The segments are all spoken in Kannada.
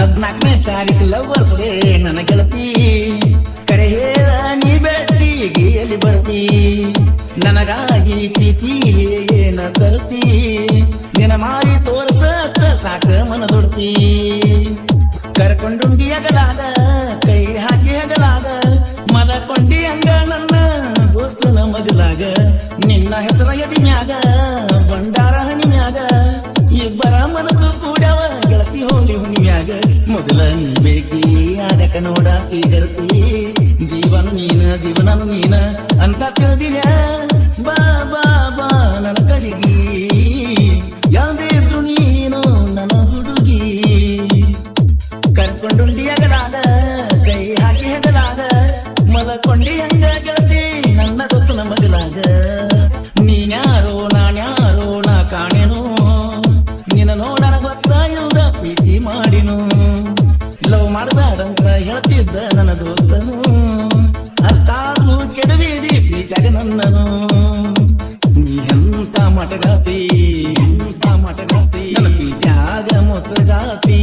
ಹದ್ನಾಲ್ಕನೇ ತಾರೀಕು ಲವರ್ಸ್ ಡೇ ನನ್ನ ಗೆಳತಿ. ಕರೆ ಹೇಳ, ನೀ ಬೆಟ್ಟಿಗೆ ಎಲ್ಲಿ ಬರ್ತಿ. ನನಗಾಗಿ ಪ್ರೀತಿ ಏನ ತರ್ತಿ ನಿನ ಮಾರಿ ತೋರ್ಸ ಸಾಕ ಮನ ದೊಡ್ತಿ ಕರ್ಕೊಂಡುಂಡಿ ಅಗಲಾದ, ಕೈ ಹಾಕಿ ಹಗಲಾದ ಮಲಕೊಂಡಿ ಹಂಗ ನನ್ನ ದೋಸ್ತನ ಮಗಲಾಗ. ನಿನ್ನ ಹೆಸರ ಎದಿ ಹುಣಿಮ್ಯಾಗ ಮೊದಲ ನೀ ಬೇಕಿ. ಆಗಕ ನೋಡಾಕಿ ಗೆಳತಿ ಜೀವನ ನೀನ ಜೀವನ ನೀನ. ಅಂತ ತಿಳಿದಿನ ಬಾ ಬಾ ಬಾ, ನನ್ನ ಕಡೆಗಿ ಯಾವುದೇ ಇದ್ರು ನೀನು ನನ್ನ ಹುಡುಗಿ. ಕರ್ಕೊಂಡುಂಡಿ ಅಗಲಾದ, ಕೈ ಹಾಕಿ ಹೆಗಲಾದ. ಮಲಕೊಂಡಿ ಹಂಗ ಗೆಳತಿ ನನ್ನ ದೋಸ್ತನ ಮಗಲಾಗ ನೋಡನ ಗೊತ್ತಾಯುದ ಪ್ರೀತಿ ಮಾಡಿನು. ಲವ್ ಮಾಡಬೇಡಂತ ಹೇಳ್ತಿದ್ದ ನನ್ನ ದೋಸ್ತನು. ಅಷ್ಟಾದ್ರೂ ಕೆಡಬೇಡಿ ಪ್ರೀತಿಯಾಗ ನನ್ನನು. ನೀ ಎಂತ ಮಟಗಾತಿ ಎಂತ ಮಟಗಾತಿ ನನ್ನ ಪ್ರೀತಿಯಾಗ ಮೊಸಗಾತಿ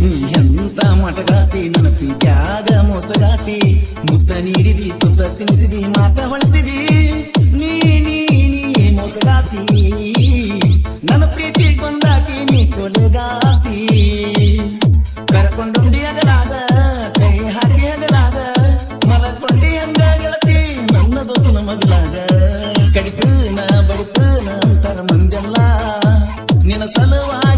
ನೀ ಎಂತ ಮಟಗಾತಿ ನನ್ನ ಪ್ರೀತಿಯಾಗ ಮೊಸಗಾತಿ ಮುತ್ತ ನೀಡಿದಿ ತುತ್ತ ತಿನ್ನಿಸಿದಿ ಮಾತ ಹೊಳಿಸಿದಿ. ನೀ ನೀ ನೀ ಮೊಸಗಾತಿ ನನ್ನ ಪ್ರೀತಿ ಕೊಂದಾಕಿ ನೀ ಕೊಲೆಗಾತಿ ಕರ್ಕೊಂಡುಂಡಿ ಅಗಲಾದ ಕೈ ಹಾಕಿ ಅಗಲಾದ ಮಲಕೊಂಡಿ ಅಂದ ಗೆಳತಿ ನನ್ನ ದೋತನ ಮಗಲಾಗ ಕಡಿತನ, ಬಡಿತನ ಅಂತಾರ ಮಂದೆಲ್ಲ. ನಿನ್ನ ಸಲುವಾಗಿ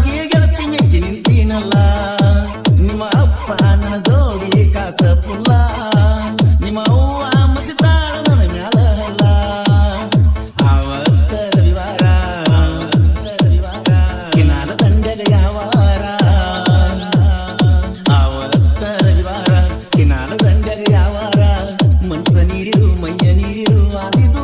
ಯಾವಾರ ಮನ್ಸ ನೀರಿರು ಮೈಯ ನೀರಿರು ಆಗಿದು